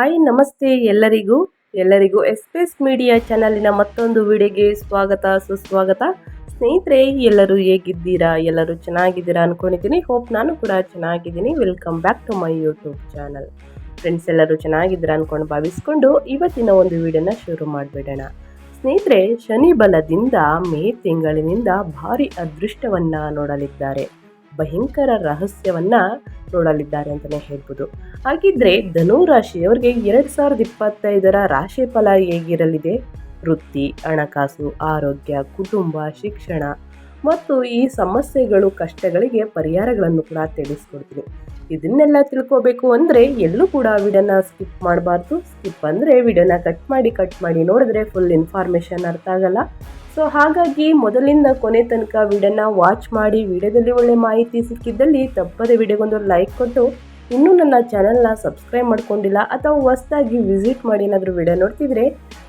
Hi, ನಮಸ್ತೆ ಎಲ್ಲರಿಗೂ. ಎಲ್ಲರಿಗೂ ಎಸ್ಪೇಸ್ ಮೀಡಿಯಾ ಚಾನಲಿನ ಮತ್ತೊಂದು ವಿಡಿಯೋಗೆ ಸ್ವಾಗತ, ಸುಸ್ವಾಗತ. ಸ್ನೇಹಿತರೆ, ಎಲ್ಲರೂ ಹೇಗಿದ್ದೀರಾ? ಎಲ್ಲರೂ ಚೆನ್ನಾಗಿದ್ದೀರಾ ಅನ್ಕೊಂಡಿದ್ದೀನಿ. ಹೋಪ್ ನಾನು ಕೂಡ ಚೆನ್ನಾಗಿದ್ದೀನಿ. Welcome back to my YouTube channel. Friends, ಎಲ್ಲರೂ ಚೆನ್ನಾಗಿದ್ದೀರಾ ಅನ್ಕೊಂಡು ಭಾವಿಸ್ಕೊಂಡು ಇವತ್ತಿನ ಒಂದು ವಿಡಿಯೋನ ಶುರು ಮಾಡಿಬಿಡೋಣ. ಸ್ನೇಹಿತರೆ ಶನಿ ಬಲದಿಂದ ಮೇ ತಿಂಗಳಿನಿಂದ ಭಾರಿ ಅದೃಷ್ಟವನ್ನು ನೋಡಲಿದ್ದಾರೆ. ಭಯಂಕರ ರಹಸ್ಯವನ್ನ ನೋಡಲಿದ್ದಾರೆ ಅಂತಲೇ ಹೇಳ್ಬೋದು. ಹಾಗಿದ್ರೆ ಧನು ರಾಶಿಯವರಿಗೆ ಎರಡು ಸಾವಿರದ ಇಪ್ಪತ್ತೈದರ ರಾಶಿ ಫಲ ಹೇಗಿರಲಿದೆ? ವೃತ್ತಿ, ಹಣಕಾಸು, ಆರೋಗ್ಯ, ಕುಟುಂಬ, ಶಿಕ್ಷಣ ಮತ್ತು ಈ ಸಮಸ್ಯೆಗಳು, ಕಷ್ಟಗಳಿಗೆ ಪರಿಹಾರಗಳನ್ನು ಕೂಡ ತಿಳಿಸ್ಕೊಡ್ತೀನಿ. ಇದನ್ನೆಲ್ಲ ತಿಳ್ಕೋಬೇಕು ಅಂದರೆ ಎಲ್ಲೂ ಕೂಡ ವಿಡಿಯೋನ ಸ್ಕಿಪ್ ಮಾಡಬಾರ್ದು. ಸ್ಕಿಪ್ ಅಂದರೆ ವಿಡಿಯೋನ ಕಟ್ ಮಾಡಿ ಕಟ್ ಮಾಡಿ ನೋಡಿದ್ರೆ ಫುಲ್ ಇನ್ಫಾರ್ಮೇಷನ್ ಅರ್ಥ ಆಗಲ್ಲ. ಸೊ ಹಾಗಾಗಿ ಮೊದಲಿಂದ ಕೊನೆ ತನಕ ವಿಡಿಯೋನ ವಾಚ್ ಮಾಡಿ, ವಿಡಿಯೋದಲ್ಲಿ ಒಳ್ಳೆ ಮಾಹಿತಿ ಸಿಕ್ಕಿದ್ದಲ್ಲಿ ತಪ್ಪದೆ ವಿಡಿಯೋಗೊಂದು ಲೈಕ್ ಕೊಟ್ಟು, ಇನ್ನೂ ನನ್ನ ಚಾನಲ್ನ ಸಬ್ಸ್ಕ್ರೈಬ್ ಮಾಡ್ಕೊಂಡಿಲ್ಲ ಅಥವಾ ಹೊಸ್ದಾಗಿ ವಿಸಿಟ್ ಮಾಡಿ ಏನಾದರೂ ವಿಡಿಯೋ ನೋಡ್ತಿದ್ರೆ,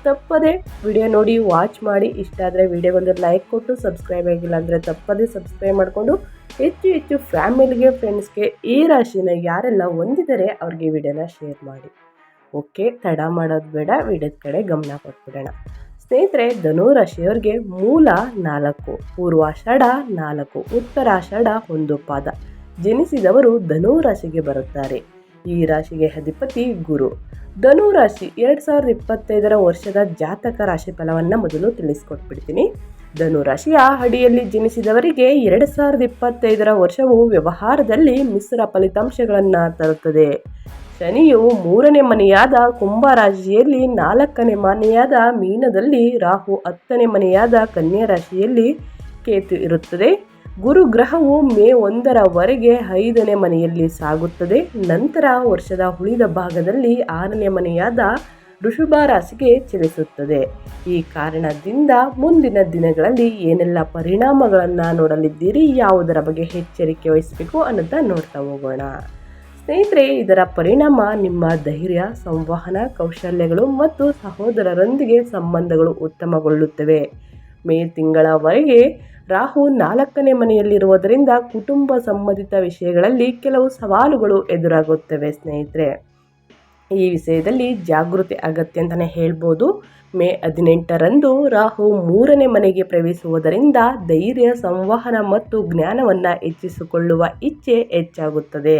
ತಪ್ಪದೆ ವಿಡಿಯೋ ನೋಡಿ ವಾಚ್ ಮಾಡಿ. ಇಷ್ಟ ಆದರೆ ವಿಡಿಯೋಗೊಂದು ಲೈಕ್ ಕೊಟ್ಟು ಸಬ್ಸ್ಕ್ರೈಬ್ ಆಗಿಲ್ಲ ಅಂದರೆ ತಪ್ಪದೆ ಸಬ್ಸ್ಕ್ರೈಬ್ ಮಾಡಿಕೊಂಡು, ಹೆಚ್ಚು ಹೆಚ್ಚು ಫ್ಯಾಮಿಲಿಗೆ ಫ್ರೆಂಡ್ಸ್ಗೆ ಈ ರಾಶಿನ ಯಾರೆಲ್ಲ ಹೊಂದಿದ್ದಾರೆ ಅವ್ರಿಗೆ ವಿಡಿಯೋನ ಶೇರ್ ಮಾಡಿ. ಓಕೆ ತಡ ಮಾಡೋದು ಬೇಡ, ವಿಡಿಯೋದ ಕಡೆ ಗಮನ ಕೊಟ್ಬಿಡೋಣ. ಸ್ನೇಹಿತರೆ ಧನುರಾಶಿಯವ್ರಿಗೆ ಮೂಲ ನಾಲ್ಕು ಪೂರ್ವಾಷಾಢ ನಾಲ್ಕು ಉತ್ತರಾಷಾಢ ಒಂದು ಪಾದ. ಜನಿಸಿದವರು ಧನುರಾಶಿಗೆ ಬರುತ್ತಾರೆ. ಈ ರಾಶಿಗೆ ಅಧಿಪತಿ ಗುರು. ಧನು ರಾಶಿ ಎರಡು ಸಾವಿರದ ಇಪ್ಪತ್ತೈದರ ವರ್ಷದ ಜಾತಕ ರಾಶಿ ಫಲವನ್ನು ಮೊದಲು ತಿಳಿಸ್ಕೊಟ್ಬಿಡ್ತೀನಿ. ಧನು ರಾಶಿಯ ಅಡಿಯಲ್ಲಿ ಜನಿಸಿದವರಿಗೆ ಎರಡು ಸಾವಿರದ ಇಪ್ಪತ್ತೈದರ ವರ್ಷವು ವ್ಯವಹಾರದಲ್ಲಿ ಮಿಶ್ರ ಫಲಿತಾಂಶಗಳನ್ನು ತರುತ್ತದೆ. ಶನಿಯು ಮೂರನೇ ಮನೆಯಾದ ಕುಂಭ ರಾಶಿಯಲ್ಲಿ ನಾಲ್ಕನೇ ಮನೆಯಾದ ಮೀನದಲ್ಲಿ ರಾಹು ಹತ್ತನೇ ಮನೆಯಾದ ಕನ್ಯಾ ರಾಶಿಯಲ್ಲಿ ಕೇತು ಇರುತ್ತದೆ. ಗುರು ಗ್ರಹವು ಮೇ ಒಂದರವರೆಗೆ ಐದನೇ ಮನೆಯಲ್ಲಿ ಸಾಗುತ್ತದೆ. ನಂತರ ವರ್ಷದ ಉಳಿದ ಭಾಗದಲ್ಲಿ ಆರನೇ ಮನೆಯಾದ ಋಷಭ ರಾಶಿಗೆ ಚಲಿಸುತ್ತದೆ. ಈ ಕಾರಣದಿಂದ ಮುಂದಿನ ದಿನಗಳಲ್ಲಿ ಏನೆಲ್ಲ ಪರಿಣಾಮಗಳನ್ನು ನೋಡಲಿದ್ದೀರಿ, ಯಾವುದರ ಬಗ್ಗೆ ಎಚ್ಚರಿಕೆ ವಹಿಸಬೇಕು ಅನ್ನೋದನ್ನ ನೋಡ್ತಾ ಹೋಗೋಣ. ಸ್ನೇಹಿತರೆ, ಇದರ ಪರಿಣಾಮ ನಿಮ್ಮ ಧೈರ್ಯ, ಸಂವಹನ, ಕೌಶಲ್ಯಗಳು ಮತ್ತು ಸಹೋದರರೊಂದಿಗೆ ಸಂಬಂಧಗಳು ಉತ್ತಮಗೊಳ್ಳುತ್ತವೆ. ಮೇ ತಿಂಗಳವರೆಗೆ ರಾಹು ನಾಲ್ಕನೇ ಮನೆಯಲ್ಲಿರುವುದರಿಂದ ಕುಟುಂಬ ಸಂಬಂಧಿತ ವಿಷಯಗಳಲ್ಲಿ ಕೆಲವು ಸವಾಲುಗಳು ಎದುರಾಗುತ್ತವೆ ಸ್ನೇಹಿತರೆ. ಈ ವಿಷಯದಲ್ಲಿ ಜಾಗೃತಿ ಅಗತ್ಯ ಅಂತಲೇ ಹೇಳ್ಬೋದು. ಮೇ ಹದಿನೆಂಟರಂದು ರಾಹು ಮೂರನೇ ಮನೆಗೆ ಪ್ರವೇಶಿಸುವುದರಿಂದ ಧೈರ್ಯ, ಸಂವಹನ ಮತ್ತು ಜ್ಞಾನವನ್ನು ಹೆಚ್ಚಿಸಿಕೊಳ್ಳುವ ಇಚ್ಛೆ ಹೆಚ್ಚಾಗುತ್ತದೆ.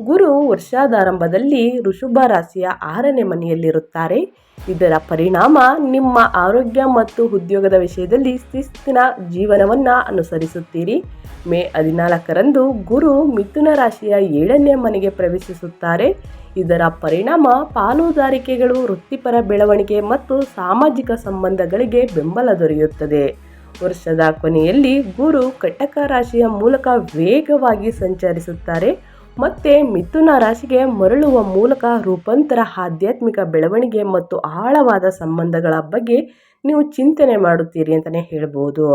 ಗುರು ವರ್ಷಾದಾರಂಭದಲ್ಲಿ ಋಷಭ ರಾಶಿಯ ಆರನೇ ಮನೆಯಲ್ಲಿರುತ್ತಾರೆ. ಇದರ ಪರಿಣಾಮ ನಿಮ್ಮ ಆರೋಗ್ಯ ಮತ್ತು ಉದ್ಯೋಗದ ವಿಷಯದಲ್ಲಿ ಶಿಸ್ತಿನ ಜೀವನವನ್ನು ಅನುಸರಿಸುತ್ತೀರಿ. ಮೇ ಹದಿನಾಲ್ಕರಂದು ಗುರು ಮಿಥುನ ರಾಶಿಯ ಏಳನೇ ಮನೆಗೆ ಪ್ರವೇಶಿಸುತ್ತಾರೆ. ಇದರ ಪರಿಣಾಮ ಪಾಲುದಾರಿಕೆಗಳು, ವೃತ್ತಿಪರ ಬೆಳವಣಿಗೆ ಮತ್ತು ಸಾಮಾಜಿಕ ಸಂಬಂಧಗಳಿಗೆ ಬೆಂಬಲ ದೊರೆಯುತ್ತದೆ. ವರ್ಷದ ಕೊನೆಯಲ್ಲಿ ಗುರು ಕಟಕ ರಾಶಿಯ ಮೂಲಕ ವೇಗವಾಗಿ ಸಂಚರಿಸುತ್ತಾರೆ ಮತ್ತೆ ಮಿಥುನ ರಾಶಿಗೆ ಮರಳುವ ಮೂಲಕ ರೂಪಾಂತರ, ಆಧ್ಯಾತ್ಮಿಕ ಬೆಳವಣಿಗೆ ಮತ್ತು ಆಳವಾದ ಸಂಬಂಧಗಳ ಬಗ್ಗೆ ನೀವು ಚಿಂತನೆ ಮಾಡುತ್ತೀರಿ ಅಂತಲೇ ಹೇಳ್ಬೋದು.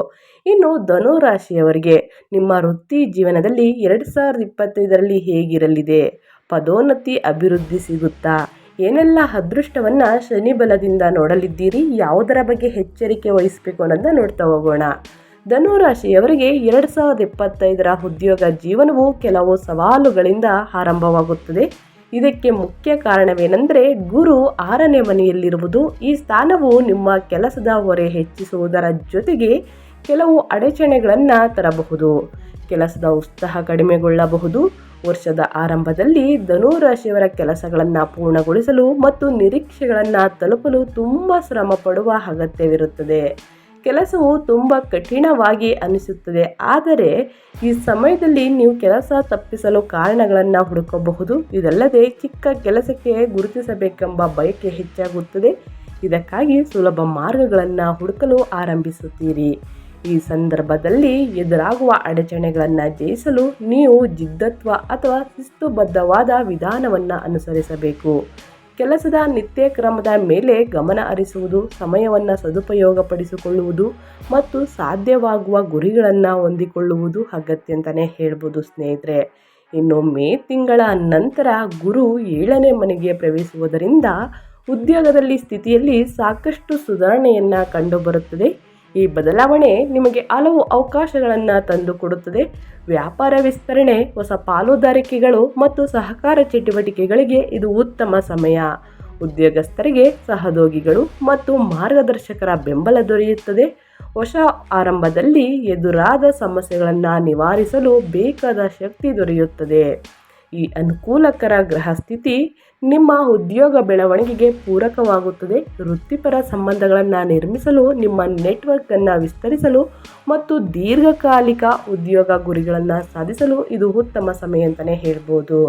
ಇನ್ನು ಧನು ರಾಶಿಯವರಿಗೆ ನಿಮ್ಮ ವೃತ್ತಿ ಜೀವನದಲ್ಲಿ ಎರಡು ಸಾವಿರದ ಇಪ್ಪತ್ತೈದರಲ್ಲಿ ಹೇಗಿರಲಿದೆ? ಪದೋನ್ನತಿ ಅಭಿವೃದ್ಧಿ ಸಿಗುತ್ತಾ? ಏನೆಲ್ಲ ಅದೃಷ್ಟವನ್ನು ಶನಿ ಬಲದಿಂದ ನೋಡಲಿದ್ದೀರಿ? ಯಾವುದರ ಬಗ್ಗೆ ಎಚ್ಚರಿಕೆ ವಹಿಸಬೇಕು ಅನ್ನೋದನ್ನ ನೋಡ್ತಾ ಹೋಗೋಣ. ಧನುರಾಶಿಯವರಿಗೆ ಎರಡು ಸಾವಿರದ ಇಪ್ಪತ್ತೈದರ ಉದ್ಯೋಗ ಜೀವನವು ಕೆಲವು ಸವಾಲುಗಳಿಂದ ಆರಂಭವಾಗುತ್ತದೆ. ಇದಕ್ಕೆ ಮುಖ್ಯ ಕಾರಣವೇನೆಂದರೆ ಗುರು ಆರನೇ ಮನೆಯಲ್ಲಿರುವುದು. ಈ ಸ್ಥಾನವು ನಿಮ್ಮ ಕೆಲಸದ ಹೊರೆ ಹೆಚ್ಚಿಸುವುದರ ಜೊತೆಗೆ ಕೆಲವು ಅಡಚಣೆಗಳನ್ನು ತರಬಹುದು. ಕೆಲಸದ ಉತ್ಸಾಹ ಕಡಿಮೆಗೊಳ್ಳಬಹುದು. ವರ್ಷದ ಆರಂಭದಲ್ಲಿ ಧನುರಾಶಿಯವರ ಕೆಲಸಗಳನ್ನು ಪೂರ್ಣಗೊಳಿಸಲು ಮತ್ತು ನಿರೀಕ್ಷೆಗಳನ್ನು ತಲುಪಲು ತುಂಬ ಶ್ರಮ ಪಡುವ ಅಗತ್ಯವಿರುತ್ತದೆ. ಕೆಲಸವು ತುಂಬ ಕಠಿಣವಾಗಿ ಅನಿಸುತ್ತದೆ. ಆದರೆ ಈ ಸಮಯದಲ್ಲಿ ನೀವು ಕೆಲಸ ತಪ್ಪಿಸಲು ಕಾರಣಗಳನ್ನು ಹುಡುಕಬಹುದು. ಇದಲ್ಲದೆ ಚಿಕ್ಕ ಕೆಲಸಕ್ಕೆ ಗುರುತಿಸಬೇಕೆಂಬ ಬಯಕೆ ಹೆಚ್ಚಾಗುತ್ತದೆ. ಇದಕ್ಕಾಗಿ ಸುಲಭ ಮಾರ್ಗಗಳನ್ನು ಹುಡುಕಲು ಆರಂಭಿಸುತ್ತೀರಿ. ಈ ಸಂದರ್ಭದಲ್ಲಿ ಎದುರಾಗುವ ಅಡಚಣೆಗಳನ್ನು ಜಯಿಸಲು ನೀವು ಜಿದ್ದತ್ವ ಅಥವಾ ಶಿಸ್ತುಬದ್ಧವಾದ ವಿಧಾನವನ್ನು ಅನುಸರಿಸಬೇಕು. ಕೆಲಸದ ನಿತ್ಯ ಕ್ರಮದ ಮೇಲೆ ಗಮನ ಹರಿಸುವುದು, ಸಮಯವನ್ನು ಸದುಪಯೋಗಪಡಿಸಿಕೊಳ್ಳುವುದು ಮತ್ತು ಸಾಧ್ಯವಾಗುವ ಗುರಿಗಳನ್ನು ಹೊಂದಿಕೊಳ್ಳುವುದು ಅಗತ್ಯ ಅಂತಲೇ ಹೇಳ್ಬೋದು ಸ್ನೇಹಿತರೆ. ಇನ್ನು ಮೇ ತಿಂಗಳ ನಂತರ ಗುರು ಏಳನೇ ಮನೆಗೆ ಪ್ರವೇಶಿಸುವುದರಿಂದ ಉದ್ಯೋಗದಲ್ಲಿ ಸ್ಥಿತಿಯಲ್ಲಿ ಸಾಕಷ್ಟು ಸುಧಾರಣೆಯನ್ನು ಕಂಡುಬರುತ್ತದೆ. ಈ ಬದಲಾವಣೆ ನಿಮಗೆ ಹಲವು ಅವಕಾಶಗಳನ್ನು ತಂದುಕೊಡುತ್ತದೆ ವ್ಯಾಪಾರ ವಿಸ್ತರಣೆ, ಹೊಸ ಪಾಲುದಾರಿಕೆಗಳು ಮತ್ತು ಸಹಕಾರ ಚಟುವಟಿಕೆಗಳಿಗೆ ಇದು ಉತ್ತಮ ಸಮಯ. ಉದ್ಯೋಗಸ್ಥರಿಗೆ ಸಹದೋಗಿಗಳು ಮತ್ತು ಮಾರ್ಗದರ್ಶಕರ ಬೆಂಬಲ ದೊರೆಯುತ್ತದೆ. ಹೊಸ ಆರಂಭದಲ್ಲಿ ಎದುರಾದ ಸಮಸ್ಯೆಗಳನ್ನು ನಿವಾರಿಸಲು ಬೇಕಾದ ಶಕ್ತಿ ದೊರೆಯುತ್ತದೆ. ಈ ಅನುಕೂಲಕರ ಗ್ರಹ ಸ್ಥಿತಿ ನಿಮ್ಮ ಉದ್ಯೋಗ ಬೆಳವಣಿಗೆಗೆ ಪೂರಕವಾಗುತ್ತದೆ. ವೃತ್ತಿಪರ ಸಂಬಂಧಗಳನ್ನು ನಿರ್ಮಿಸಲು, ನಿಮ್ಮ ನೆಟ್ವರ್ಕನ್ನು ವಿಸ್ತರಿಸಲು ಮತ್ತು ದೀರ್ಘಕಾಲಿಕ ಉದ್ಯೋಗ ಗುರಿಗಳನ್ನು ಸಾಧಿಸಲು ಇದು ಉತ್ತಮ ಸಮಯ ಅಂತಲೇ ಹೇಳ್ಬೋದು.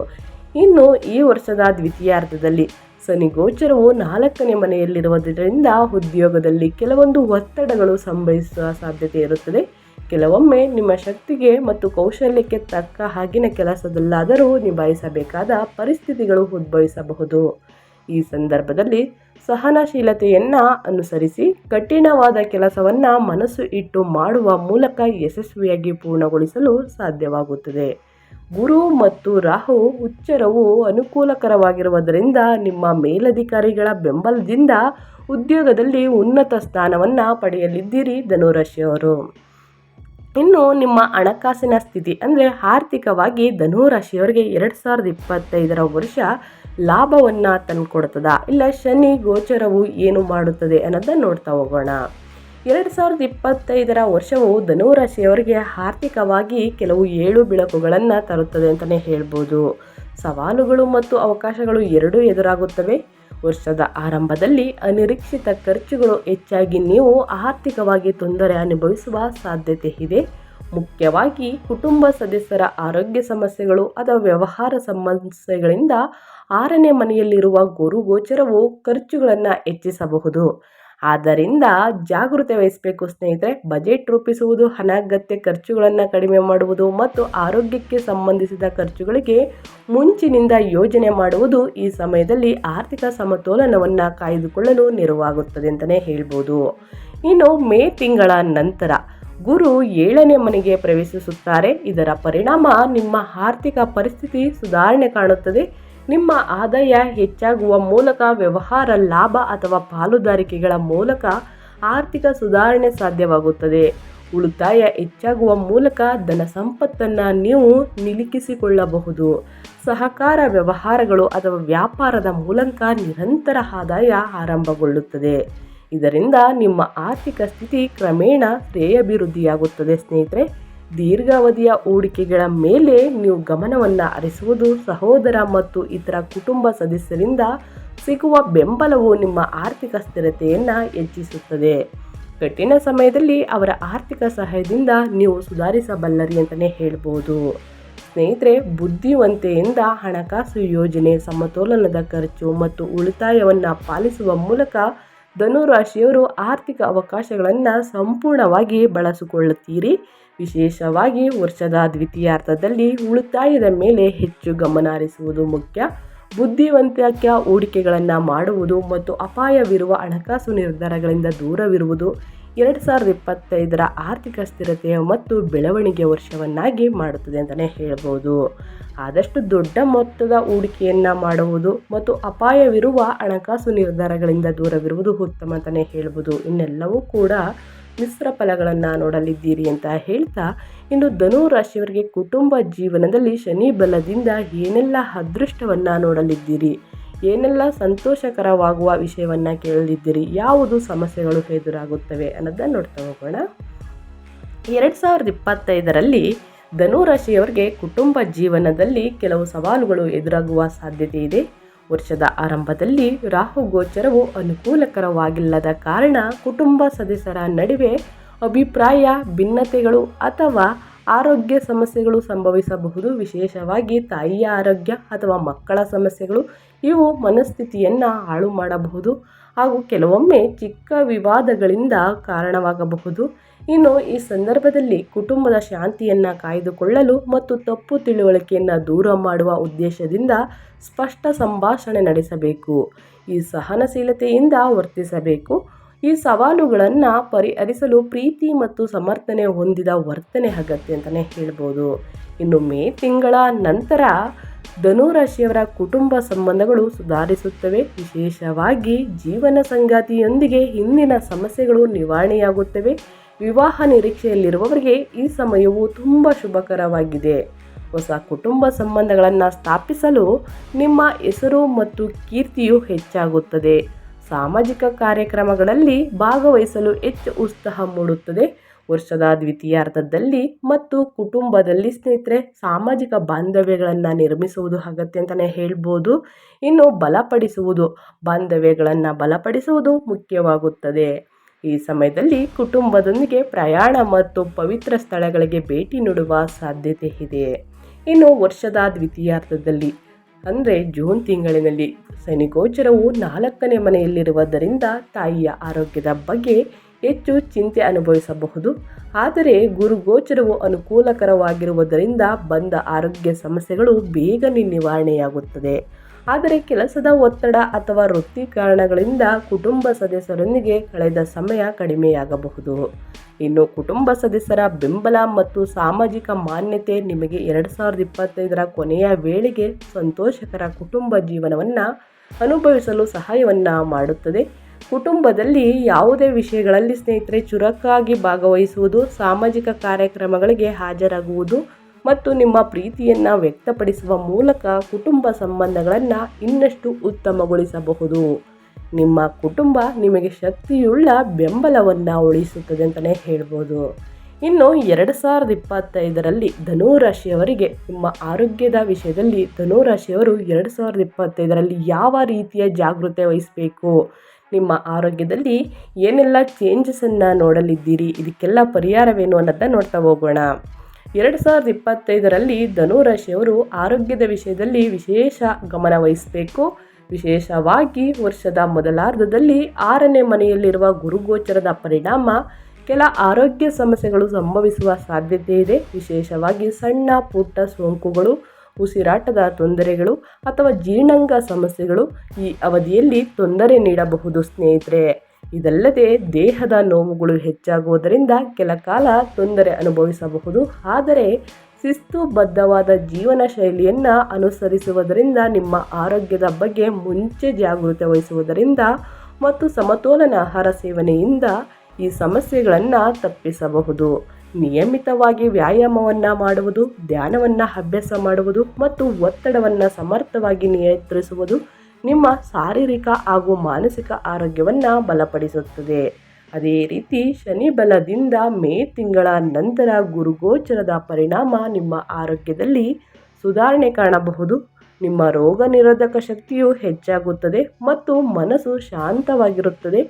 ಇನ್ನು ಈ ವರ್ಷದ ದ್ವಿತೀಯಾರ್ಧದಲ್ಲಿ ಶನಿ ಗೋಚರವು ನಾಲ್ಕನೇ ಮನೆಯಲ್ಲಿರುವುದರಿಂದ ಉದ್ಯೋಗದಲ್ಲಿ ಕೆಲವೊಂದು ಒತ್ತಡಗಳು ಸಂಭವಿಸುವ ಸಾಧ್ಯತೆ ಇರುತ್ತದೆ. ಕೆಲವೊಮ್ಮೆ ನಿಮ್ಮ ಶಕ್ತಿಗೆ ಮತ್ತು ಕೌಶಲ್ಯಕ್ಕೆ ತಕ್ಕ ಹಾಗಿನ ಕೆಲಸದಲ್ಲಾದರೂ ನಿಭಾಯಿಸಬೇಕಾದ ಪರಿಸ್ಥಿತಿಗಳು ಉದ್ಭವಿಸಬಹುದು. ಈ ಸಂದರ್ಭದಲ್ಲಿ ಸಹನಶೀಲತೆಯನ್ನು ಅನುಸರಿಸಿ ಕಠಿಣವಾದ ಕೆಲಸವನ್ನು ಮನಸ್ಸು ಇಟ್ಟು ಮಾಡುವ ಮೂಲಕ ಯಶಸ್ವಿಯಾಗಿ ಪೂರ್ಣಗೊಳಿಸಲು ಸಾಧ್ಯವಾಗುತ್ತದೆ. ಗುರು ಮತ್ತು ರಾಹು ಉಚ್ಚರವು ಅನುಕೂಲಕರವಾಗಿರುವುದರಿಂದ ನಿಮ್ಮ ಮೇಲಧಿಕಾರಿಗಳ ಬೆಂಬಲದಿಂದ ಉದ್ಯೋಗದಲ್ಲಿ ಉನ್ನತ ಸ್ಥಾನವನ್ನು ಪಡೆಯಲಿದ್ದೀರಿ ಧನುರಾಶಿಯವರು. ಇನ್ನು ನಿಮ್ಮ ಹಣಕಾಸಿನ ಸ್ಥಿತಿ ಅಂದರೆ ಆರ್ಥಿಕವಾಗಿ ಧನುರಾಶಿಯವರಿಗೆ ಎರಡು ಸಾವಿರದ ಇಪ್ಪತ್ತೈದರ ವರ್ಷ ಲಾಭವನ್ನು ತಂದುಕೊಡ್ತದ? ಇಲ್ಲ ಶನಿ ಗೋಚರವು ಏನು ಮಾಡುತ್ತದೆ ಅನ್ನೋದನ್ನು ನೋಡ್ತಾ ಹೋಗೋಣ. ಎರಡು ಸಾವಿರದ ಇಪ್ಪತ್ತೈದರ ವರ್ಷವು ಧನುರಾಶಿಯವರಿಗೆ ಆರ್ಥಿಕವಾಗಿ ಕೆಲವು ಏಳು ಬೆಳಕುಗಳನ್ನು ತರುತ್ತದೆ ಅಂತಲೇ ಹೇಳ್ಬೋದು. ಸವಾಲುಗಳು ಮತ್ತು ಅವಕಾಶಗಳು ಎರಡೂ ಎದುರಾಗುತ್ತವೆ. ವರ್ಷದ ಆರಂಭದಲ್ಲಿ ಅನಿರೀಕ್ಷಿತ ಖರ್ಚುಗಳು ಹೆಚ್ಚಾಗಿ ನೀವು ಆರ್ಥಿಕವಾಗಿ ತೊಂದರೆ ಅನುಭವಿಸುವ ಸಾಧ್ಯತೆ ಇದೆ. ಮುಖ್ಯವಾಗಿ ಕುಟುಂಬ ಸದಸ್ಯರ ಆರೋಗ್ಯ ಸಮಸ್ಯೆಗಳು ಅಥವಾ ವ್ಯವಹಾರ ಸಮಸ್ಯೆಗಳಿಂದ ಆರನೇ ಮನೆಯಲ್ಲಿರುವ ಗುರು ಗೋಚರವು ಖರ್ಚುಗಳನ್ನು ಹೆಚ್ಚಿಸಬಹುದು. ಆದ್ದರಿಂದ ಜಾಗೃತೆ ವಹಿಸಬೇಕು ಸ್ನೇಹಿತರೆ ಬಜೆಟ್ ರೂಪಿಸುವುದು, ಅನಗತ್ಯ ಖರ್ಚುಗಳನ್ನು ಕಡಿಮೆ ಮಾಡುವುದು ಮತ್ತು ಆರೋಗ್ಯಕ್ಕೆ ಸಂಬಂಧಿಸಿದ ಖರ್ಚುಗಳಿಗೆ ಮುಂಚಿನಿಂದ ಯೋಜನೆ ಮಾಡುವುದು ಈ ಸಮಯದಲ್ಲಿ ಆರ್ಥಿಕ ಸಮತೋಲನವನ್ನು ಕಾಯ್ದುಕೊಳ್ಳಲು ನೆರವಾಗುತ್ತದೆ ಅಂತಲೇ ಹೇಳ್ಬೋದು. ಇನ್ನು ಮೇ ತಿಂಗಳ ನಂತರ ಗುರು ಏಳನೇ ಮನೆಗೆ ಪ್ರವೇಶಿಸುತ್ತಾರೆ. ಇದರ ಪರಿಣಾಮ ನಿಮ್ಮ ಆರ್ಥಿಕ ಪರಿಸ್ಥಿತಿ ಸುಧಾರಣೆ ಕಾಣುತ್ತದೆ. ನಿಮ್ಮ ಆದಾಯ ಹೆಚ್ಚಾಗುವ ಮೂಲಕ ವ್ಯವಹಾರ ಲಾಭ ಅಥವಾ ಪಾಲುದಾರಿಕೆಗಳ ಮೂಲಕ ಆರ್ಥಿಕ ಸುಧಾರಣೆ ಸಾಧ್ಯವಾಗುತ್ತದೆ. ಉಳಿತಾಯ ಹೆಚ್ಚಾಗುವ ಮೂಲಕ ಧನ ಸಂಪತ್ತನ್ನು ನೀವು ನಿಲುಕಿಸಿಕೊಳ್ಳಬಹುದು. ಸಹಕಾರ ವ್ಯವಹಾರಗಳು ಅಥವಾ ವ್ಯಾಪಾರದ ಮೂಲಕ ನಿರಂತರ ಆದಾಯ ಆರಂಭಗೊಳ್ಳುತ್ತದೆ. ಇದರಿಂದ ನಿಮ್ಮ ಆರ್ಥಿಕ ಸ್ಥಿತಿ ಕ್ರಮೇಣ ಶ್ರೇಯಾಭಿವೃದ್ಧಿಯಾಗುತ್ತದೆ ಸ್ನೇಹಿತರೆ. ದೀರ್ಘಾವಧಿಯ ಹೂಡಿಕೆಗಳ ಮೇಲೆ ನೀವು ಗಮನವನ್ನು ಹರಿಸುವುದು ಸಹೋದರ ಮತ್ತು ಇತರ ಕುಟುಂಬ ಸದಸ್ಯರಿಂದ ಸಿಗುವ ಬೆಂಬಲವು ನಿಮ್ಮ ಆರ್ಥಿಕ ಸ್ಥಿರತೆಯನ್ನು ಹೆಚ್ಚಿಸುತ್ತದೆ. ಕಠಿಣ ಸಮಯದಲ್ಲಿ ಅವರ ಆರ್ಥಿಕ ಸಹಾಯದಿಂದ ನೀವು ಸುಧಾರಿಸಬಲ್ಲರಿ ಅಂತಲೇ ಹೇಳ್ಬೋದು. ಸ್ನೇಹಿತರೆ, ಬುದ್ಧಿವಂತೆಯಿಂದ ಹಣಕಾಸು ಯೋಜನೆ, ಸಮತೋಲನದ ಖರ್ಚು ಮತ್ತು ಉಳಿತಾಯವನ್ನು ಪಾಲಿಸುವ ಮೂಲಕ ಧನುರಾಶಿಯವರು ಆರ್ಥಿಕ ಅವಕಾಶಗಳನ್ನು ಸಂಪೂರ್ಣವಾಗಿ ಬಳಸಿಕೊಳ್ಳುತ್ತೀರಿ. ವಿಶೇಷವಾಗಿ ವರ್ಷದ ದ್ವಿತೀಯಾರ್ಧದಲ್ಲಿ ಉಳಿತಾಯದ ಮೇಲೆ ಹೆಚ್ಚು ಗಮನ ಹರಿಸುವುದು ಮುಖ್ಯ. ಬುದ್ಧಿವಂತಿಕೆಯ ಹೂಡಿಕೆಗಳನ್ನು ಮಾಡುವುದು ಮತ್ತು ಅಪಾಯವಿರುವ ಹಣಕಾಸು ನಿರ್ಧಾರಗಳಿಂದ ದೂರವಿರುವುದು ಎರಡು ಸಾವಿರದ ಇಪ್ಪತ್ತೈದರ ಆರ್ಥಿಕ ಸ್ಥಿರತೆ ಮತ್ತು ಬೆಳವಣಿಗೆ ವರ್ಷವನ್ನಾಗಿ ಮಾಡುತ್ತದೆ ಅಂತಲೇ ಹೇಳ್ಬೋದು. ಆದಷ್ಟು ದೊಡ್ಡ ಮೊತ್ತದ ಹೂಡಿಕೆಯನ್ನು ಮಾಡುವುದು ಮತ್ತು ಅಪಾಯವಿರುವ ಹಣಕಾಸು ನಿರ್ಧಾರಗಳಿಂದ ದೂರವಿರುವುದು ಉತ್ತಮ ಅಂತಲೇ ಹೇಳ್ಬೋದು. ಇನ್ನೆಲ್ಲವೂ ಕೂಡ ಮಿಶ್ರ ಫಲಗಳನ್ನು ನೋಡಲಿದ್ದೀರಿ ಅಂತ ಹೇಳ್ತಾ, ಇನ್ನು ಧನು ರಾಶಿಯವರಿಗೆ ಕುಟುಂಬ ಜೀವನದಲ್ಲಿ ಶನಿ ಬಲದಿಂದ ಏನೆಲ್ಲ ಅದೃಷ್ಟವನ್ನು ನೋಡಲಿದ್ದೀರಿ? ಏನೆಲ್ಲ ಸಂತೋಷಕರವಾಗುವ ವಿಷಯವನ್ನು ಕೇಳಲಿದ್ದೀರಿ? ಯಾವುದು ಸಮಸ್ಯೆಗಳು ಎದುರಾಗುತ್ತವೆ ಅನ್ನೋದನ್ನು ನೋಡ್ತಾ ಹೋಗೋಣ. ಎರಡು ಸಾವಿರದ ಇಪ್ಪತ್ತೈದರಲ್ಲಿ ಧನುರಾಶಿಯವರಿಗೆ ಕುಟುಂಬ ಜೀವನದಲ್ಲಿ ಕೆಲವು ಸವಾಲುಗಳು ಎದುರಾಗುವ ಸಾಧ್ಯತೆ ಇದೆ. ವರ್ಷದ ಆರಂಭದಲ್ಲಿ ರಾಹು ಗೋಚರವು ಅನುಕೂಲಕರವಾಗಿಲ್ಲದ ಕಾರಣ ಕುಟುಂಬ ಸದಸ್ಯರ ನಡುವೆ ಅಭಿಪ್ರಾಯ, ಭಿನ್ನತೆಗಳು ಅಥವಾ ಆರೋಗ್ಯ ಸಮಸ್ಯೆಗಳು ಸಂಭವಿಸಬಹುದು. ವಿಶೇಷವಾಗಿ ತಾಯಿಯ ಆರೋಗ್ಯ ಅಥವಾ ಮಕ್ಕಳ ಸಮಸ್ಯೆಗಳು, ಇವು ಮನಸ್ಥಿತಿಯನ್ನು ಹಾಳು ಮಾಡಬಹುದು ಹಾಗೂ ಕೆಲವೊಮ್ಮೆ ಚಿಕ್ಕ ವಿವಾದಗಳಿಂದ ಕಾರಣವಾಗಬಹುದು. ಇನ್ನು ಈ ಸಂದರ್ಭದಲ್ಲಿ ಕುಟುಂಬದ ಶಾಂತಿಯನ್ನು ಕಾಯ್ದುಕೊಳ್ಳಲು ಮತ್ತು ತಪ್ಪು ತಿಳುವಳಿಕೆಯನ್ನು ದೂರ ಮಾಡುವ ಉದ್ದೇಶದಿಂದ ಸ್ಪಷ್ಟ ಸಂಭಾಷಣೆ ನಡೆಸಬೇಕು. ಈ ಸಹನಶೀಲತೆಯಿಂದ ವರ್ತಿಸಬೇಕು. ಈ ಸವಾಲುಗಳನ್ನು ಪರಿಹರಿಸಲು ಪ್ರೀತಿ ಮತ್ತು ಸಮರ್ಥನೆ ಹೊಂದಿದ ವರ್ತನೆ ಅಗತ್ಯ ಅಂತಲೇ ಹೇಳ್ಬೋದು. ಇನ್ನು ಮೇ ತಿಂಗಳ ನಂತರ ಧನುರಾಶಿಯವರ ಕುಟುಂಬ ಸಂಬಂಧಗಳು ಸುಧಾರಿಸುತ್ತವೆ. ವಿಶೇಷವಾಗಿ ಜೀವನ ಸಂಗಾತಿಯೊಂದಿಗೆ ಹಿಂದಿನ ಸಮಸ್ಯೆಗಳು ನಿವಾರಣೆಯಾಗುತ್ತವೆ. ವಿವಾಹ ನಿರೀಕ್ಷೆಯಲ್ಲಿರುವವರಿಗೆ ಈ ಸಮಯವು ತುಂಬ ಶುಭಕರವಾಗಿದೆ. ಹೊಸ ಕುಟುಂಬ ಸಂಬಂಧಗಳನ್ನು ಸ್ಥಾಪಿಸಲು ನಿಮ್ಮ ಹೆಸರು ಮತ್ತು ಕೀರ್ತಿಯು ಹೆಚ್ಚಾಗುತ್ತದೆ. ಸಾಮಾಜಿಕ ಕಾರ್ಯಕ್ರಮಗಳಲ್ಲಿ ಭಾಗವಹಿಸಲು ಹೆಚ್ಚು ಉತ್ಸಾಹ ಮೂಡುತ್ತದೆ. ವರ್ಷದ ದ್ವಿತೀಯಾರ್ಧದಲ್ಲಿ ಮತ್ತು ಕುಟುಂಬದಲ್ಲಿ ಸ್ನೇಹಿತರೆ, ಸಾಮಾಜಿಕ ಬಾಂಧವ್ಯಗಳನ್ನು ನಿರ್ಮಿಸುವುದು ಅಗತ್ಯ ಅಂತಲೇ ಹೇಳ್ಬೋದು. ಇನ್ನು ಬಲಪಡಿಸುವುದು, ಬಾಂಧವ್ಯಗಳನ್ನು ಬಲಪಡಿಸುವುದು ಮುಖ್ಯವಾಗುತ್ತದೆ. ಈ ಸಮಯದಲ್ಲಿ ಕುಟುಂಬದೊಂದಿಗೆ ಪ್ರಯಾಣ ಮತ್ತು ಪವಿತ್ರ ಸ್ಥಳಗಳಿಗೆ ಭೇಟಿ ನೀಡುವ ಸಾಧ್ಯತೆ ಇದೆ. ಇನ್ನು ವರ್ಷದ ದ್ವಿತೀಯಾರ್ಧದಲ್ಲಿ, ಅಂದರೆ ಜೂನ್ ತಿಂಗಳಿನಲ್ಲಿ, ಶನಿಗೋಚರವು ನಾಲ್ಕನೇ ಮನೆಯಲ್ಲಿರುವುದರಿಂದ ತಾಯಿಯ ಆರೋಗ್ಯದ ಬಗ್ಗೆ ಹೆಚ್ಚು ಚಿಂತೆ ಅನುಭವಿಸಬಹುದು. ಆದರೆ ಗುರುಗೋಚರವು ಅನುಕೂಲಕರವಾಗಿರುವುದರಿಂದ ಬಂದ ಆರೋಗ್ಯ ಸಮಸ್ಯೆಗಳು ಬೇಗನೆ ನಿವಾರಣೆಯಾಗುತ್ತದೆ. ಆದರೆ ಕೆಲಸದ ಒತ್ತಡ ಅಥವಾ ವೃತ್ತಿ ಕಾರಣಗಳಿಂದ ಕುಟುಂಬ ಸದಸ್ಯರೊಂದಿಗೆ ಕಳೆದ ಸಮಯ ಕಡಿಮೆಯಾಗಬಹುದು. ಇನ್ನು ಕುಟುಂಬ ಸದಸ್ಯರ ಬೆಂಬಲ ಮತ್ತು ಸಾಮಾಜಿಕ ಮಾನ್ಯತೆ ನಿಮಗೆ ಎರಡು ಸಾವಿರದ ಇಪ್ಪತ್ತೈದರ ಕೊನೆಯ ವೇಳೆಗೆ ಸಂತೋಷಕರ ಕುಟುಂಬ ಜೀವನವನ್ನು ಅನುಭವಿಸಲು ಸಹಾಯವನ್ನು ಮಾಡುತ್ತದೆ. ಕುಟುಂಬದಲ್ಲಿ ಯಾವುದೇ ವಿಷಯಗಳಲ್ಲಿ ಸ್ನೇಹಿತರೆ, ಚುರುಕಾಗಿ ಭಾಗವಹಿಸುವುದು, ಸಾಮಾಜಿಕ ಕಾರ್ಯಕ್ರಮಗಳಿಗೆ ಹಾಜರಾಗುವುದು ಮತ್ತು ನಿಮ್ಮ ಪ್ರೀತಿಯನ್ನು ವ್ಯಕ್ತಪಡಿಸುವ ಮೂಲಕ ಕುಟುಂಬ ಸಂಬಂಧಗಳನ್ನು ಇನ್ನಷ್ಟು ಉತ್ತಮಗೊಳಿಸಬಹುದು. ನಿಮ್ಮ ಕುಟುಂಬ ನಿಮಗೆ ಶಕ್ತಿಯುಳ್ಳ ಬೆಂಬಲವನ್ನು ಉಳಿಸುತ್ತದೆ ಅಂತಲೇ ಹೇಳ್ಬೋದು. ಇನ್ನು ಎರಡು ಸಾವಿರದ ಇಪ್ಪತ್ತೈದರಲ್ಲಿ ಧನುರಾಶಿಯವರಿಗೆ ನಿಮ್ಮ ಆರೋಗ್ಯದ ವಿಷಯದಲ್ಲಿ ಧನುರಾಶಿಯವರು ಎರಡು ಸಾವಿರದ ಇಪ್ಪತ್ತೈದರಲ್ಲಿ ಯಾವ ರೀತಿಯ ಜಾಗೃತೆ ವಹಿಸಬೇಕು? ನಿಮ್ಮ ಆರೋಗ್ಯದಲ್ಲಿ ಏನೆಲ್ಲ ಚೇಂಜಸನ್ನು ನೋಡಲಿದ್ದೀರಿ? ಇದಕ್ಕೆಲ್ಲ ಪರಿಹಾರವೇನು ಅನ್ನೋದನ್ನ ನೋಡ್ತಾ ಹೋಗೋಣ. ಎರಡು ಸಾವಿರದ ಇಪ್ಪತ್ತೈದರಲ್ಲಿ ಧನುರಾಶಿಯವರು ಆರೋಗ್ಯದ ವಿಷಯದಲ್ಲಿ ವಿಶೇಷ ಗಮನ ವಹಿಸಬೇಕು. ವಿಶೇಷವಾಗಿ ವರ್ಷದ ಮೊದಲಾರ್ಧದಲ್ಲಿ ಆರನೇ ಮನೆಯಲ್ಲಿರುವ ಗುರುಗೋಚರದ ಪರಿಣಾಮ ಕೆಲ ಆರೋಗ್ಯ ಸಮಸ್ಯೆಗಳು ಸಂಭವಿಸುವ ಸಾಧ್ಯತೆ ಇದೆ. ವಿಶೇಷವಾಗಿ ಸಣ್ಣ, ಪುಟ್ಟ ಸೋಂಕುಗಳು, ಉಸಿರಾಟದ ತೊಂದರೆಗಳು ಅಥವಾ ಜೀರ್ಣಾಂಗ ಸಮಸ್ಯೆಗಳು ಈ ಅವಧಿಯಲ್ಲಿ ತೊಂದರೆ ನೀಡಬಹುದು ಸ್ನೇಹಿತರೆ. ಇದಲ್ಲದೆ ದೇಹದ ನೋವುಗಳು ಹೆಚ್ಚಾಗುವುದರಿಂದ ಕೆಲ ಕಾಲ ತೊಂದರೆ ಅನುಭವಿಸಬಹುದು. ಆದರೆ ಶಿಸ್ತುಬದ್ಧವಾದ ಜೀವನ ಶೈಲಿಯನ್ನು ಅನುಸರಿಸುವುದರಿಂದ ನಿಮ್ಮ ಆರೋಗ್ಯದ ಬಗ್ಗೆ ಮುಂಚೆ ಜಾಗೃತಿ ವಹಿಸುವುದರಿಂದ ಮತ್ತು ಸಮತೋಲನ ಆಹಾರ ಸೇವನೆಯಿಂದ ಈ ಸಮಸ್ಯೆಗಳನ್ನು ತಪ್ಪಿಸಬಹುದು. ನಿಯಮಿತವಾಗಿ ವ್ಯಾಯಾಮವನ್ನು ಮಾಡುವುದು, ಧ್ಯಾನವನ್ನು ಅಭ್ಯಾಸ ಮಾಡುವುದು ಮತ್ತು ಒತ್ತಡವನ್ನು ಸಮರ್ಥವಾಗಿ ನಿಯಂತ್ರಿಸುವುದು ನಿಮ್ಮ ಶಾರೀರಿಕ ಹಾಗೂ ಮಾನಸಿಕ ಆರೋಗ್ಯವನ್ನು ಬಲಪಡಿಸುತ್ತದೆ. ಅದೇ ರೀತಿ ಶನಿ ಬಲದಿಂದ ಮೇ ತಿಂಗಳ ನಂತರ ಗುರುಗೋಚರದ ಪರಿಣಾಮ ನಿಮ್ಮ ಆರೋಗ್ಯದಲ್ಲಿ ಸುಧಾರಣೆ ಕಾಣಬಹುದು. ನಿಮ್ಮ ರೋಗ ನಿರೋಧಕ ಶಕ್ತಿಯು ಹೆಚ್ಚಾಗುತ್ತದೆ ಮತ್ತು ಮನಸ್ಸು ಶಾಂತವಾಗಿರುತ್ತದೆ.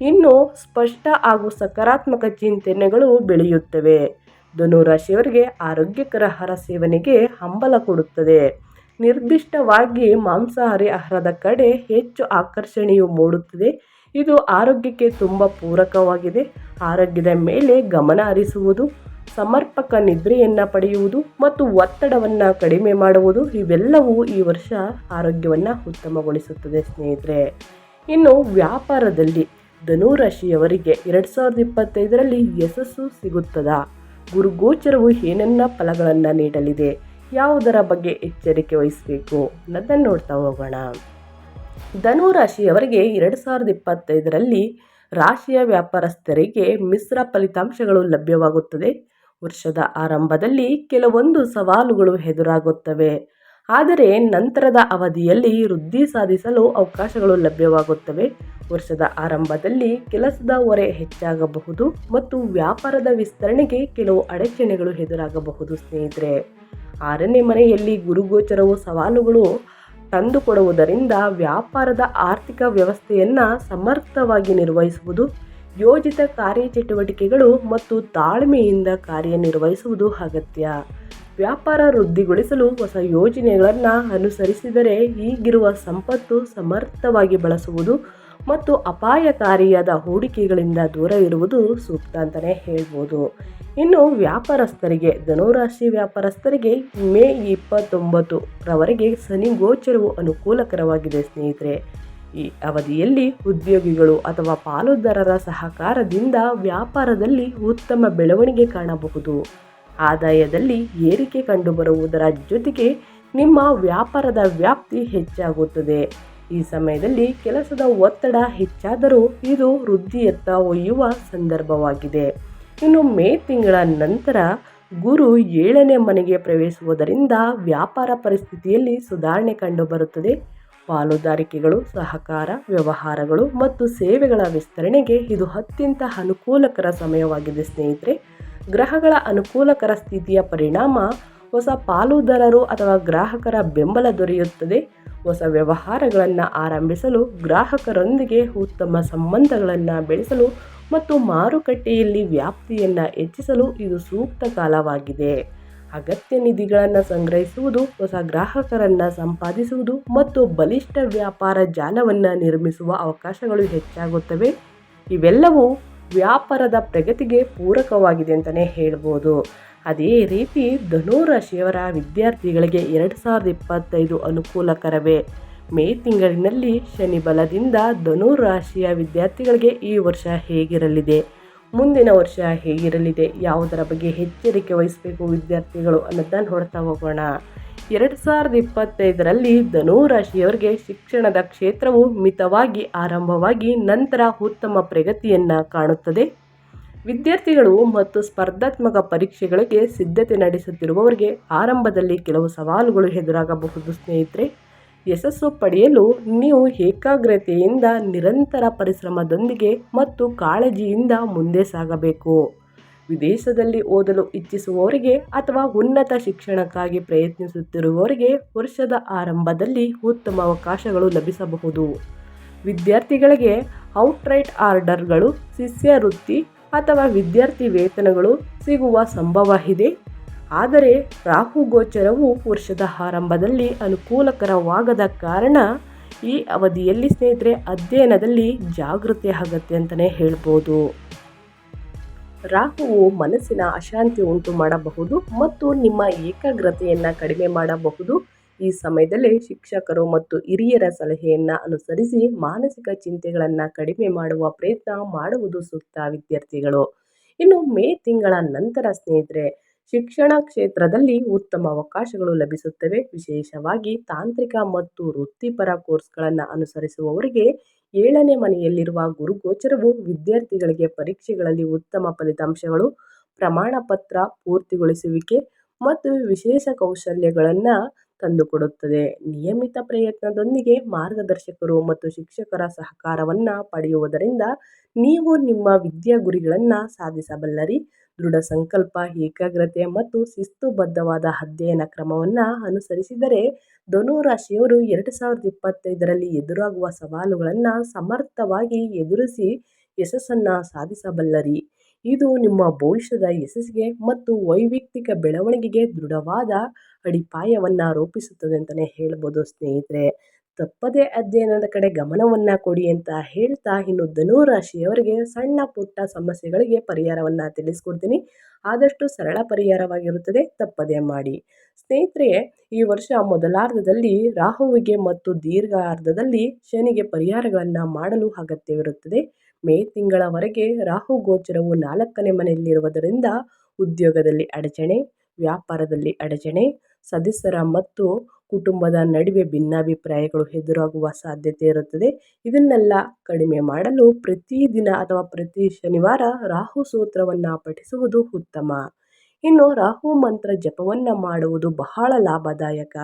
ಇನ್ನು ಸ್ಪಷ್ಟ ಹಾಗೂ ಸಕಾರಾತ್ಮಕ ಚಿಂತನೆಗಳು ಬೆಳೆಯುತ್ತವೆ. ಧನುರಾಶಿಯವರಿಗೆ ಆರೋಗ್ಯಕರ ಆಹಾರ ಸೇವನೆಗೆ ಹಂಬಲ ಕೊಡುತ್ತದೆ. ನಿರ್ದಿಷ್ಟವಾಗಿ ಮಾಂಸಾಹಾರಿ ಆಹಾರದ ಕಡೆ ಹೆಚ್ಚು ಆಕರ್ಷಣೆಯು ಮೂಡುತ್ತದೆ. ಇದು ಆರೋಗ್ಯಕ್ಕೆ ತುಂಬ ಪೂರಕವಾಗಿದೆ. ಆರೋಗ್ಯದ ಮೇಲೆ ಗಮನ ಹರಿಸುವುದು, ಸಮರ್ಪಕ ನಿದ್ರೆಯನ್ನು ಪಡೆಯುವುದು ಮತ್ತು ಒತ್ತಡವನ್ನು ಕಡಿಮೆ ಮಾಡುವುದು, ಇವೆಲ್ಲವೂ ಈ ವರ್ಷ ಆರೋಗ್ಯವನ್ನು ಉತ್ತಮಗೊಳಿಸುತ್ತದೆ ಸ್ನೇಹಿತರೆ. ಇನ್ನು ವ್ಯಾಪಾರದಲ್ಲಿ ಧನುರಾಶಿಯವರಿಗೆ ಎರಡು ಸಾವಿರದ ಇಪ್ಪತ್ತೈದರಲ್ಲಿ ಯಶಸ್ಸು ಸಿಗುತ್ತದಾ? ಗುರುಗೋಚರವು ಏನನ್ನ ಫಲಗಳನ್ನು ನೀಡಲಿದೆ? ಯಾವುದರ ಬಗ್ಗೆ ಎಚ್ಚರಿಕೆ ವಹಿಸಬೇಕು ಅನ್ನೋದನ್ನು ನೋಡ್ತಾ ಹೋಗೋಣ. ಧನು ರಾಶಿಯವರಿಗೆ ಎರಡು ಸಾವಿರದ ಇಪ್ಪತ್ತೈದರಲ್ಲಿ ರಾಶಿಯ ವ್ಯಾಪಾರಸ್ಥರಿಗೆ ಮಿಶ್ರ ಫಲಿತಾಂಶಗಳು ಲಭ್ಯವಾಗುತ್ತದೆ. ವರ್ಷದ ಆರಂಭದಲ್ಲಿ ಕೆಲವೊಂದು ಸವಾಲುಗಳು ಎದುರಾಗುತ್ತವೆ. ಆದರೆ ನಂತರದ ಅವಧಿಯಲ್ಲಿ ವೃದ್ಧಿ ಸಾಧಿಸಲು ಅವಕಾಶಗಳು ಲಭ್ಯವಾಗುತ್ತವೆ. ವರ್ಷದ ಆರಂಭದಲ್ಲಿ ಕೆಲಸದ ಹೊರೆ ಹೆಚ್ಚಾಗಬಹುದು ಮತ್ತು ವ್ಯಾಪಾರದ ವಿಸ್ತರಣೆಗೆ ಕೆಲವು ಅಡಚಣೆಗಳು ಎದುರಾಗಬಹುದು ಸ್ನೇಹಿತರೆ. ಆರನೇ ಮನೆಯಲ್ಲಿ ಗುರುಗೋಚರವು ಸವಾಲುಗಳು ತಂದುಕೊಡುವುದರಿಂದ ವ್ಯಾಪಾರದ ಆರ್ಥಿಕ ವ್ಯವಸ್ಥೆಯನ್ನು ಸಮರ್ಥವಾಗಿ ನಿರ್ವಹಿಸುವುದು, ಯೋಜಿತ ಕಾರ್ಯಚಟುವಟಿಕೆಗಳು ಮತ್ತು ತಾಳ್ಮೆಯಿಂದ ಕಾರ್ಯನಿರ್ವಹಿಸುವುದು ಅಗತ್ಯ. ವ್ಯಾಪಾರ ವೃದ್ಧಿಗೊಳಿಸಲು ಹೊಸ ಯೋಜನೆಗಳನ್ನು ಅನುಸರಿಸಿದರೆ ಈಗಿರುವ ಸಂಪತ್ತು ಸಮರ್ಥವಾಗಿ ಬಳಸುವುದು ಮತ್ತು ಅಪಾಯಕಾರಿಯಾದ ಹೂಡಿಕೆಗಳಿಂದ ದೂರ ಇರುವುದು ಸೂಕ್ತ ಅಂತಲೇ ಹೇಳ್ಬೋದು. ಇನ್ನು ವ್ಯಾಪಾರಸ್ಥರಿಗೆ, ಧನುರಾಶಿ ವ್ಯಾಪಾರಸ್ಥರಿಗೆ ಮೇ ಇಪ್ಪತ್ತೊಂಬತ್ತು ರವರೆಗೆ ಶನಿ ಗೋಚರವು ಅನುಕೂಲಕರವಾಗಿದೆ ಸ್ನೇಹಿತರೆ. ಈ ಅವಧಿಯಲ್ಲಿ ಉದ್ಯೋಗಿಗಳು ಅಥವಾ ಪಾಲುದಾರರ ಸಹಕಾರದಿಂದ ವ್ಯಾಪಾರದಲ್ಲಿ ಉತ್ತಮ ಬೆಳವಣಿಗೆ ಕಾಣಬಹುದು. ಆದಾಯದಲ್ಲಿ ಏರಿಕೆ ಕಂಡುಬರುವುದರ ಜೊತೆಗೆ ನಿಮ್ಮ ವ್ಯಾಪಾರದ ವ್ಯಾಪ್ತಿ ಹೆಚ್ಚಾಗುತ್ತದೆ. ಈ ಸಮಯದಲ್ಲಿ ಕೆಲಸದ ಒತ್ತಡ ಹೆಚ್ಚಾದರೂ ಇದು ವೃದ್ಧಿಯತ್ತ ಒಯ್ಯುವ ಸಂದರ್ಭವಾಗಿದೆ. ಇನ್ನು ಮೇ ತಿಂಗಳ ನಂತರ ಗುರು ಏಳನೇ ಮನೆಗೆ ಪ್ರವೇಶಿಸುವುದರಿಂದ ವ್ಯಾಪಾರ ಪರಿಸ್ಥಿತಿಯಲ್ಲಿ ಸುಧಾರಣೆ ಕಂಡುಬರುತ್ತದೆ. ಪಾಲುದಾರಿಕೆಗಳು, ಸಹಕಾರ, ವ್ಯವಹಾರಗಳು ಮತ್ತು ಸೇವೆಗಳ ವಿಸ್ತರಣೆಗೆ ಇದು ಅತ್ಯಂತ ಅನುಕೂಲಕರ ಸಮಯವಾಗಿದೆ ಸ್ನೇಹಿತರೆ. ಗ್ರಹಗಳ ಅನುಕೂಲಕರ ಸ್ಥಿತಿಯ ಪರಿಣಾಮ ಹೊಸ ಪಾಲುದಾರರು ಅಥವಾ ಗ್ರಾಹಕರ ಬೆಂಬಲ ದೊರೆಯುತ್ತದೆ. ಹೊಸ ವ್ಯವಹಾರಗಳನ್ನು ಆರಂಭಿಸಲು ಗ್ರಾಹಕರೊಂದಿಗೆ ಉತ್ತಮ ಸಂಬಂಧಗಳನ್ನು ಬೆಳೆಸಲು ಮತ್ತು ಮಾರುಕಟ್ಟೆಯಲ್ಲಿ ವ್ಯಾಪ್ತಿಯನ್ನು ಹೆಚ್ಚಿಸಲು ಇದು ಸೂಕ್ತ ಕಾಲವಾಗಿದೆ. ಅಗತ್ಯ ನಿಧಿಗಳನ್ನು ಸಂಗ್ರಹಿಸುವುದು, ಹೊಸ ಗ್ರಾಹಕರನ್ನು ಸಂಪಾದಿಸುವುದು ಮತ್ತು ಬಲಿಷ್ಠ ವ್ಯಾಪಾರ ಜಾಲವನ್ನು ನಿರ್ಮಿಸುವ ಅವಕಾಶಗಳು ಹೆಚ್ಚಾಗುತ್ತವೆ. ಇವೆಲ್ಲವೂ ವ್ಯಾಪಾರದ ಪ್ರಗತಿಗೆ ಪೂರಕವಾಗಿದೆ ಅಂತಲೇ ಹೇಳ್ಬೋದು. ಅದೇ ರೀತಿ ಧನುರಾಶಿಯವರ ವಿದ್ಯಾರ್ಥಿಗಳಿಗೆ ಎರಡು ಸಾವಿರದ ಇಪ್ಪತ್ತೈದು ಅನುಕೂಲಕರವೇ. ಮೇ ತಿಂಗಳಿನಲ್ಲಿ ಶನಿ ಬಲದಿಂದ ಧನುರಾಶಿಯ ವಿದ್ಯಾರ್ಥಿಗಳಿಗೆ ಈ ವರ್ಷ ಹೇಗಿರಲಿದೆ? ಮುಂದಿನ ವರ್ಷ ಹೇಗಿರಲಿದೆ? ಯಾವುದರ ಬಗ್ಗೆ ಎಚ್ಚರಿಕೆ ವಹಿಸಬೇಕು ವಿದ್ಯಾರ್ಥಿಗಳು ಅನ್ನೋದನ್ನು ನೋಡ್ತಾ ಹೋಗೋಣ. ಎರಡು ಸಾವಿರದ ಇಪ್ಪತ್ತೈದರಲ್ಲಿ ಧನುರಾಶಿಯವರಿಗೆ ಶಿಕ್ಷಣದ ಕ್ಷೇತ್ರವು ಮಿತವಾಗಿ ಆರಂಭವಾಗಿ ನಂತರ ಉತ್ತಮ ಪ್ರಗತಿಯನ್ನು ಕಾಣುತ್ತದೆ. ವಿದ್ಯಾರ್ಥಿಗಳು ಮತ್ತು ಸ್ಪರ್ಧಾತ್ಮಕ ಪರೀಕ್ಷೆಗಳಿಗೆ ಸಿದ್ಧತೆ ನಡೆಸುತ್ತಿರುವವರಿಗೆ ಆರಂಭದಲ್ಲಿ ಕೆಲವು ಸವಾಲುಗಳು ಎದುರಾಗಬಹುದು, ಸ್ನೇಹಿತರೆ. ಯಶಸ್ಸು ಪಡೆಯಲು ನೀವು ಏಕಾಗ್ರತೆಯಿಂದ, ನಿರಂತರ ಪರಿಶ್ರಮದೊಂದಿಗೆ ಮತ್ತು ಕಾಳಜಿಯಿಂದ ಮುಂದೆ ಸಾಗಬೇಕು. ವಿದೇಶದಲ್ಲಿ ಓದಲು ಇಚ್ಛಿಸುವವರಿಗೆ ಅಥವಾ ಉನ್ನತ ಶಿಕ್ಷಣಕ್ಕಾಗಿ ಪ್ರಯತ್ನಿಸುತ್ತಿರುವವರಿಗೆ ವರ್ಷದ ಆರಂಭದಲ್ಲಿ ಉತ್ತಮ ಅವಕಾಶಗಳು ಲಭಿಸಬಹುದು. ವಿದ್ಯಾರ್ಥಿಗಳಿಗೆ ಔಟ್ರೈಟ್ ಆರ್ಡರ್ಗಳು ಶಿಷ್ಯವೃತ್ತಿ ಅಥವಾ ವಿದ್ಯಾರ್ಥಿ ವೇತನಗಳು ಸಿಗುವ ಸಂಭವ ಇದೆ. ಆದರೆ ರಾಹು ಗೋಚರವು ವರ್ಷದ ಆರಂಭದಲ್ಲಿ ಅನುಕೂಲಕರವಾಗದ ಕಾರಣ ಈ ಅವಧಿಯಲ್ಲಿ ಸ್ನೇಹಿತರೆ ಅಧ್ಯಯನದಲ್ಲಿ ಜಾಗೃತಿ ಆಗತ್ತೆ ಅಂತಲೇ ಹೇಳ್ಬೋದು. ರಾಹುವು ಮನಸ್ಸಿನ ಅಶಾಂತಿ ಉಂಟು ಮಾಡಬಹುದು ಮತ್ತು ನಿಮ್ಮ ಏಕಾಗ್ರತೆಯನ್ನು ಕಡಿಮೆ ಮಾಡಬಹುದು. ಈ ಸಮಯದಲ್ಲಿ ಶಿಕ್ಷಕರು ಮತ್ತು ಹಿರಿಯರ ಸಲಹೆಯನ್ನು ಅನುಸರಿಸಿ ಮಾನಸಿಕ ಚಿಂತೆಗಳನ್ನು ಕಡಿಮೆ ಮಾಡುವ ಪ್ರಯತ್ನ ಮಾಡುವುದು ಸೂಕ್ತ, ವಿದ್ಯಾರ್ಥಿಗಳು. ಇನ್ನು ಮೇ ತಿಂಗಳ ನಂತರ ಸ್ನೇಹಿತರೆ, ಶಿಕ್ಷಣ ಕ್ಷೇತ್ರದಲ್ಲಿ ಉತ್ತಮ ಅವಕಾಶಗಳು ಲಭಿಸುತ್ತವೆ. ವಿಶೇಷವಾಗಿ ತಾಂತ್ರಿಕ ಮತ್ತು ವೃತ್ತಿಪರ ಕೋರ್ಸ್ಗಳನ್ನು ಅನುಸರಿಸುವವರಿಗೆ ಏಳನೇ ಮನೆಯಲ್ಲಿರುವ ಗುರುಗೋಚರವು ವಿದ್ಯಾರ್ಥಿಗಳಿಗೆ ಪರೀಕ್ಷೆಗಳಲ್ಲಿ ಉತ್ತಮ ಫಲಿತಾಂಶಗಳು, ಪ್ರಮಾಣಪತ್ರ ಪೂರ್ತಿಗೊಳಿಸುವಿಕೆ ಮತ್ತು ವಿಶೇಷ ಕೌಶಲ್ಯಗಳನ್ನು ತಂದುಕೊಡುತ್ತದೆ ನಿಯಮಿತ ಪ್ರಯತ್ನದೊಂದಿಗೆ ಮಾರ್ಗದರ್ಶಕರು ಮತ್ತು ಶಿಕ್ಷಕರ ಸಹಕಾರವನ್ನು ಪಡೆಯುವುದರಿಂದ ನೀವು ನಿಮ್ಮ ವಿದ್ಯಾ ಗುರಿಗಳನ್ನು ಸಾಧಿಸಬಲ್ಲರಿ. ದೃಢ ಸಂಕಲ್ಪ, ಏಕಾಗ್ರತೆ ಮತ್ತು ಶಿಸ್ತುಬದ್ಧವಾದ ಅಧ್ಯಯನ ಕ್ರಮವನ್ನು ಅನುಸರಿಸಿದರೆ ಧನುರಾಶಿಯವರು ಎರಡು ಸಾವಿರದ ಇಪ್ಪತ್ತೈದರಲ್ಲಿ ಎದುರಾಗುವ ಸವಾಲುಗಳನ್ನು ಸಮರ್ಥವಾಗಿ ಎದುರಿಸಿ ಯಶಸ್ಸನ್ನು ಸಾಧಿಸಬಲ್ಲರಿ. ಇದು ನಿಮ್ಮ ಭವಿಷ್ಯದ ಯಶಸ್ಸಿಗೆ ಮತ್ತು ವೈಯಕ್ತಿಕ ಬೆಳವಣಿಗೆಗೆ ದೃಢವಾದ ಅಡಿಪಾಯವನ್ನು ರೂಪಿಸುತ್ತದೆ ಅಂತಲೇ ಹೇಳ್ಬೋದು ಸ್ನೇಹಿತರೆ. ತಪ್ಪದೇ ಅಧ್ಯಯನದ ಕಡೆ ಗಮನವನ್ನು ಕೊಡಿ ಅಂತ ಹೇಳ್ತಾ ಇನ್ನು ಧನುರಾಶಿಯವರಿಗೆ ಸಣ್ಣ ಪುಟ್ಟ ಸಮಸ್ಯೆಗಳಿಗೆ ಪರಿಹಾರವನ್ನು ತಿಳಿಸ್ಕೊಡ್ತೀನಿ. ಆದಷ್ಟು ಸರಳ ಪರಿಹಾರವಾಗಿರುತ್ತದೆ, ತಪ್ಪದೇ ಮಾಡಿ. ಸ್ನೇಹಿತರೆ, ಈ ವರ್ಷ ಮೊದಲಾರ್ಧದಲ್ಲಿ ರಾಹುವಿಗೆ ಮತ್ತು ದೀರ್ಘಾರ್ಧದಲ್ಲಿ ಶನಿಗೆ ಪರಿಹಾರಗಳನ್ನು ಮಾಡಲು ಅಗತ್ಯವಿರುತ್ತದೆ. ಮೇ ತಿಂಗಳವರೆಗೆ ರಾಹು ಗೋಚರವು ನಾಲ್ಕನೇ ಮನೆಯಲ್ಲಿರುವುದರಿಂದ ಉದ್ಯೋಗದಲ್ಲಿ ಅಡಚಣೆ, ವ್ಯಾಪಾರದಲ್ಲಿ ಅಡಚಣೆ, ಸದಸ್ಯರ ಮತ್ತು ಕುಟುಂಬದ ನಡುವೆ ಭಿನ್ನಾಭಿಪ್ರಾಯಗಳು ಎದುರಾಗುವ ಸಾಧ್ಯತೆ ಇರುತ್ತದೆ. ಇದನ್ನೆಲ್ಲ ಕಡಿಮೆ ಮಾಡಲು ಪ್ರತಿದಿನ ಅಥವಾ ಪ್ರತಿ ಶನಿವಾರ ರಾಹು ಸೂತ್ರವನ್ನು ಪಠಿಸುವುದು ಉತ್ತಮ. ಇನ್ನು ರಾಹು ಮಂತ್ರ ಜಪವನ್ನು ಮಾಡುವುದು ಬಹಳ ಲಾಭದಾಯಕ.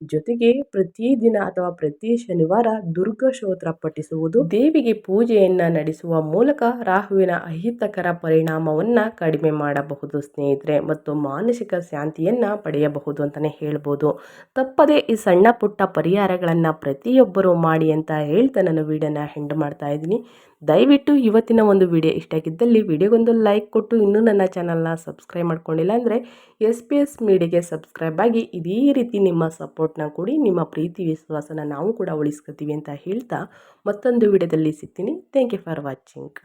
ಜೊತೆಗೆ ಪ್ರತಿದಿನ ಅಥವಾ ಪ್ರತಿ ಶನಿವಾರ ದುರ್ಗ ಶೋತ್ರ ಪಠಿಸುವುದು ದೇವಿಗೆ ಪೂಜೆಯನ್ನ ನಡೆಸುವ ಮೂಲಕ ರಾಹುವಿನ ಅಹಿತಕರ ಪರಿಣಾಮವನ್ನ ಕಡಿಮೆ ಮಾಡಬಹುದು ಸ್ನೇಹಿತರೆ ಮತ್ತು ಮಾನಸಿಕ ಶಾಂತಿಯನ್ನ ಪಡೆಯಬಹುದು ಅಂತಾನೆ ಹೇಳ್ಬೋದು. ತಪ್ಪದೆ ಈ ಸಣ್ಣ ಪುಟ್ಟ ಪರಿಹಾರಗಳನ್ನ ಪ್ರತಿಯೊಬ್ಬರು ಮಾಡಿ ಅಂತ ಹೇಳ್ತಾ ನಾನು ವಿಡಿಯೋನ ಹೆಂಡ್ ಮಾಡ್ತಾ ಇದ್ದೀನಿ. ದಯವಿಟ್ಟು ಇವತ್ತಿನ ಒಂದು ವಿಡಿಯೋ ಇಷ್ಟ ಆಗಿದ್ದಲ್ಲಿ ವಿಡಿಯೋಗೊಂದು ಲೈಕ್ ಕೊಟ್ಟು ಇನ್ನೂ ನನ್ನ ಚಾನಲ್ನ ಸಬ್ಸ್ಕ್ರೈಬ್ ಮಾಡ್ಕೊಂಡಿಲ್ಲ ಅಂದರೆ ಎಸ್ ಪಿ ಎಸ್ ಮೀಡಿಯಾಗೆ ಸಬ್ಸ್ಕ್ರೈಬ್ ಆಗಿ ಇದೇ ರೀತಿ ನಿಮ್ಮ ಸಪೋರ್ಟ್ನ ಕೊಡಿ ನಿಮ್ಮ ಪ್ರೀತಿ, ವಿಶ್ವಾಸನ ನಾವು ಕೂಡ ಉಳಿಸ್ಕೊತೀವಿ ಅಂತ ಹೇಳ್ತಾ ಮತ್ತೊಂದು ವಿಡಿಯೋದಲ್ಲಿ ಸಿಗ್ತೀನಿ. Thank you for watching